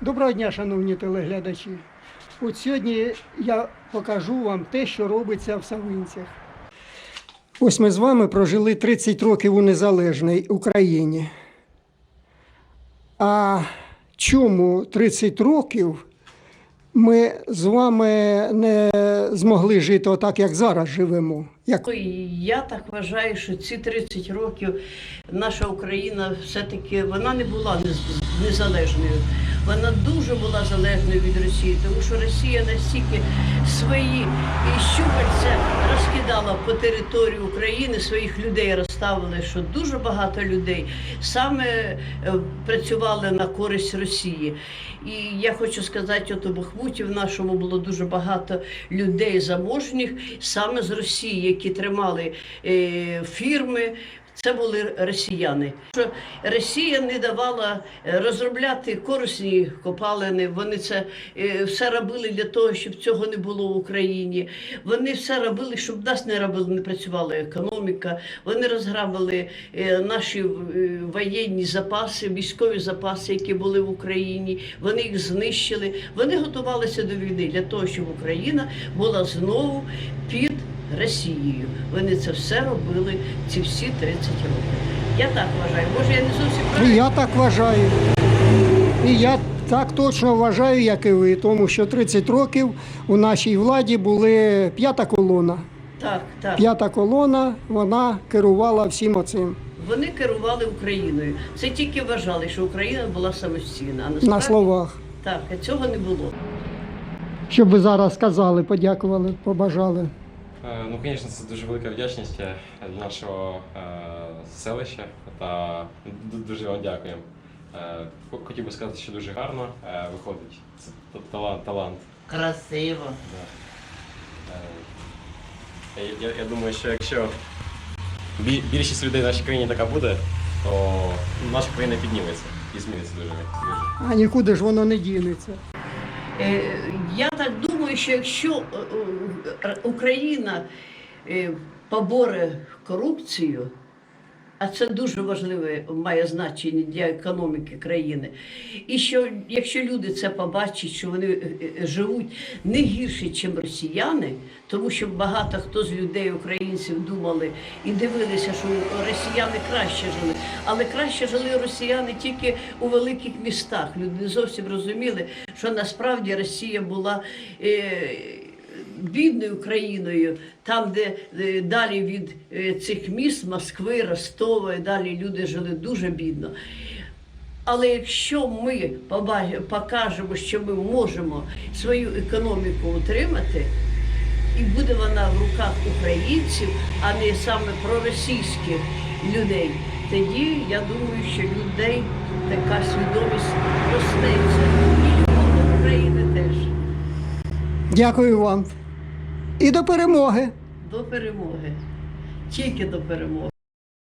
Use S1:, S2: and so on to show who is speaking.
S1: Доброго дня, шановні телеглядачі. От сьогодні я покажу вам те, що робиться в Савинцях. Ось ми з вами прожили 30 років у незалежній Україні. А чому 30 років ми з вами не змогли жити отак, як зараз живемо? Як
S2: Я так вважаю, що ці 30 років наша Україна все-таки вона не була нез- незалежною. Вона дуже була залежною від Росії, тому що Росія настільки свої щупальця розкидала по території України, своїх людей розставили, що дуже багато людей саме е, працювали на користь Росії. І я хочу сказати, от у Бахмуті в нашому було дуже багато людей заможніх саме з Росії, які тримали е, фірми. Це були росіяни. Що Росія не давала е, розробляти корисні копалини. Вони це е, все робили для того, щоб цього не було в Україні. Вони все робили, щоб нас не робили, не працювала економіка. Вони розграбили е, наші воєнні запаси, військові запаси, які були в Україні. Вони їх знищили. Вони готувалися до війни для того, щоб Україна була знову Росією. Вони це все робили ці всі 30 років. Я так вважаю. Може, я не зовсім
S1: І
S2: правильно.
S1: я так вважаю. І я так точно вважаю, як і ви, тому що 30 років у нашій владі були п'ята колона.
S2: Так, так.
S1: П'ята колона, вона керувала всім оцим.
S2: Вони керували Україною. Це тільки вважали, що Україна була самостійна. А
S1: На словах.
S2: так, а цього не було.
S1: Щоб ви зараз сказали, подякували, побажали.
S3: Е, Ну, звісно, це дуже велика вдячність е, для нашого е, селища та дуже вам дякуємо. Е, Хотів би сказати, що дуже гарно е, виходить. Це талант. талант.
S4: Красиво.
S3: Да. Е, Я, я, я думаю, що якщо більшість людей в нашій країні така буде, то наша країна підніметься і зміниться дуже. дуже.
S1: А нікуди ж воно не дінеться.
S2: Е, Я так думаю, що якщо е, е, Україна е, поборе корупцію, а це дуже важливе має значення для економіки країни. І що якщо люди це побачать, що вони е, е, живуть не гірше, ніж росіяни, тому що багато хто з людей, українців, думали і дивилися, що росіяни краще жили. Але краще жили росіяни тільки у великих містах. Люди не зовсім розуміли, що насправді Росія була. Е, бідною країною, там, де е, далі від е, цих міст, Москви, Ростова, і далі люди жили дуже бідно. Але якщо ми покажемо, що ми можемо свою економіку утримати, і буде вона в руках українців, а не саме проросійських людей, тоді я думаю, що людей така свідомість проснеться. І до України теж.
S1: Дякую вам. І до перемоги.
S2: До перемоги. Тільки до перемоги.